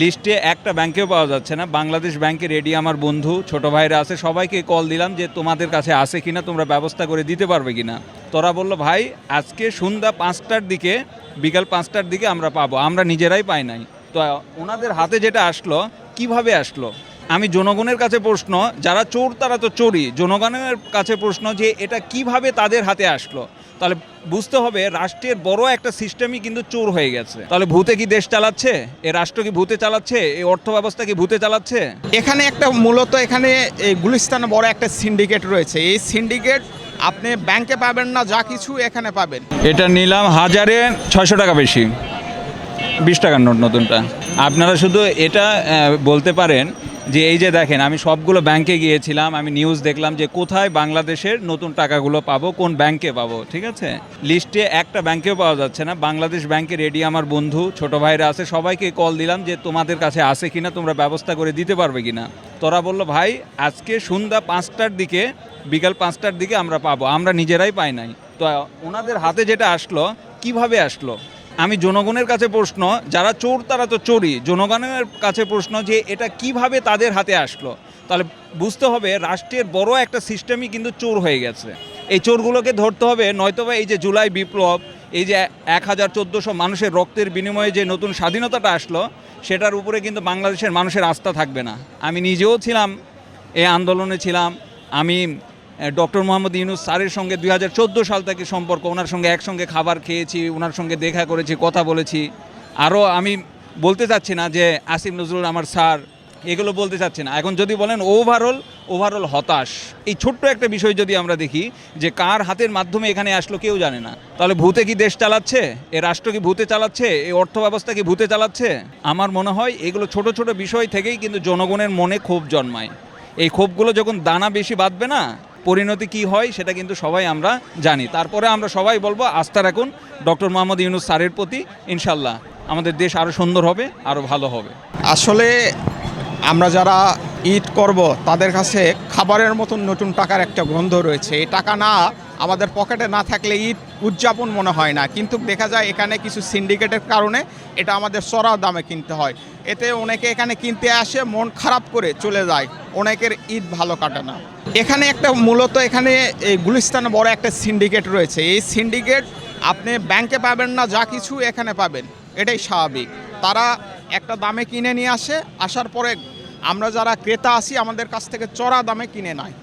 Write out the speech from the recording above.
লিস্টে একটা ব্যাংকেও পাওয়া যাচ্ছে না। বাংলাদেশ ব্যাংকের রেডি আমার বন্ধু, ছোট ভাইরা আছে, সবাইকে কল দিলাম যে তোমাদের কাছে আছে কিনা, তোমরা ব্যবস্থা করে দিতে পারবে কিনা। তোরা বলল, ভাই, আজকে সন্ধ্যা পাঁচটার দিকে, বিকাল পাঁচটার দিকে আমরা পাবো। আমরা নিজেরাই পাই নাই। তো ওনাদের হাতে যেটা আসলো, কীভাবে আসলো? আমি জনগণের কাছে প্রশ্ন যারা চোর তারা তো চোরই। জনগণের কাছে প্রশ্ন যে এটা কীভাবে তাদের হাতে আসলো? তাহলে বুঝতে হবে রাষ্ট্রের বড় একটা সিস্টেমই কিন্তু চোর হয়ে গেছে। তাহলে ভূতে কি দেশ চালাচ্ছে? এ রাষ্ট্র কি ভূতে চালাচ্ছে? এই অর্থ ব্যবস্থা কি ভূতে চালাচ্ছে? এখানে একটা মূলত এখানে এই গুলিস্তানে বড় একটা সিন্ডিকেট রয়েছে। এই সিন্ডিকেট আপনি ব্যাংকে পাবেন না যা কিছু এখানে পাবেন। এটা নিলাম হাজারে ছয়শো টাকা বেশি। বিশ টাকার নোট নতুনটা। আপনারা শুধু এটা বলতে পারেন যে এই যে দেখেন, আমি সবগুলো ব্যাংকে গিয়েছিলাম, আমি নিউজ দেখলাম যে কোথায় বাংলাদেশের নতুন টাকাগুলো পাবো, কোন ব্যাংকে পাবো, ঠিক আছে? লিস্টে একটা ব্যাংকেও পাওয়া যাচ্ছে না। বাংলাদেশ ব্যাংকে রেডি আমার বন্ধু, ছোট ভাইরা আছে, সবাইকে কল দিলাম যে তোমাদের কাছে আছে কিনা, তোমরা ব্যবস্থা করে দিতে পারবে কিনা। তোরা বলল, ভাই, আজকে সন্ধ্যা পাঁচটার দিকে, বিকাল পাঁচটার দিকে আমরা পাবো, আমরা নিজেরাই পাই নাই। তো ওনাদের হাতে যেটা আসলো, কীভাবে আসলো? আমি জনগণের কাছে প্রশ্ন, যারা চোর তারা তো চোরই। জনগণের কাছে প্রশ্ন যে এটা কীভাবে তাদের হাতে আসলো? তাহলে বুঝতে হবে রাষ্ট্রের বড় একটা সিস্টেমই কিন্তু চোর হয়ে গেছে। এই চোরগুলোকে ধরতে হবে নয়তোবা এই যে জুলাই বিপ্লব, এই যে এক হাজার চোদ্দোশো মানুষের রক্তের বিনিময়ে যে নতুন স্বাধীনতাটা আসলো, সেটার উপরে কিন্তু বাংলাদেশের মানুষের আস্থা থাকবে না। আমি নিজেও ছিলাম, এই আন্দোলনে ছিলাম। আমি ডক্টর মোহাম্মদ ইউনুস স্যারের সঙ্গে দুই হাজার চোদ্দ সাল থেকে সম্পর্ক, ওনার সঙ্গে একসঙ্গে খাবার খেয়েছি, ওনার সঙ্গে দেখা করেছি, কথা বলেছি। আরও আমি বলতে চাচ্ছি না যে আসিফ নজরুল আমার স্যার, এগুলো বলতে চাচ্ছি না। এখন যদি বলেন ওভারঅল ওভারঅল হতাশ। এই ছোট্ট একটা বিষয় যদি আমরা দেখি যে কার হাতের মাধ্যমে এখানে আসলো কেউ জানে না। তাহলে ভূতে কি দেশ চালাচ্ছে? এ রাষ্ট্র কি ভূতে চালাচ্ছে? এই অর্থ ব্যবস্থা কি ভূতে চালাচ্ছে? আমার মনে হয় এগুলো ছোট ছোট বিষয় থেকেই কিন্তু জনগণের মনে ক্ষোভ জন্মায়। এই ক্ষোভগুলো যখন দানা বেশি বাঁধবে না পরিণতি কি হয় সেটা কিন্তু সবাই আমরা জানি। তারপরে আমরা সবাই বলব, আস্থা রাখুন, ডক্টর মোহাম্মদ ইউনুস স্যারের প্রতি, ইনশাল্লাহ। আমাদের দেশ আরও সুন্দর হবে আরও ভালো হবে। আসলে আমরা যারা ঈদ করব, তাদের কাছে খাবারের মতন নতুন টাকার একটা গন্ধ রয়েছে। এই টাকা না, আমাদের পকেটে না থাকলে ঈদ উদযাপন মনে হয় না। কিন্তু দেখা যায় এখানে কিছু সিন্ডিকেটের কারণে এটা আমাদের চড়া দামে কিনতে হয়। এতে অনেকে এখানে কিনতে আসে, মন খারাপ করে চলে যায়। অনেকের ঈদ ভালো কাটে না। এখানে একটা মূলত এখানে এই গুলিস্তানে বড় একটা সিন্ডিকেট রয়েছে। এই সিন্ডিকেট আপনি ব্যাংকে পাবেন না, যা কিছু এখানে পাবেন, এটাই স্বাভাবিক। তারা একটা দামে কিনে নিয়ে আসে, আসার পরে আমরা যারা ক্রেতা আসি আমাদের কাছ থেকে চড়া দামে কিনে নেয়।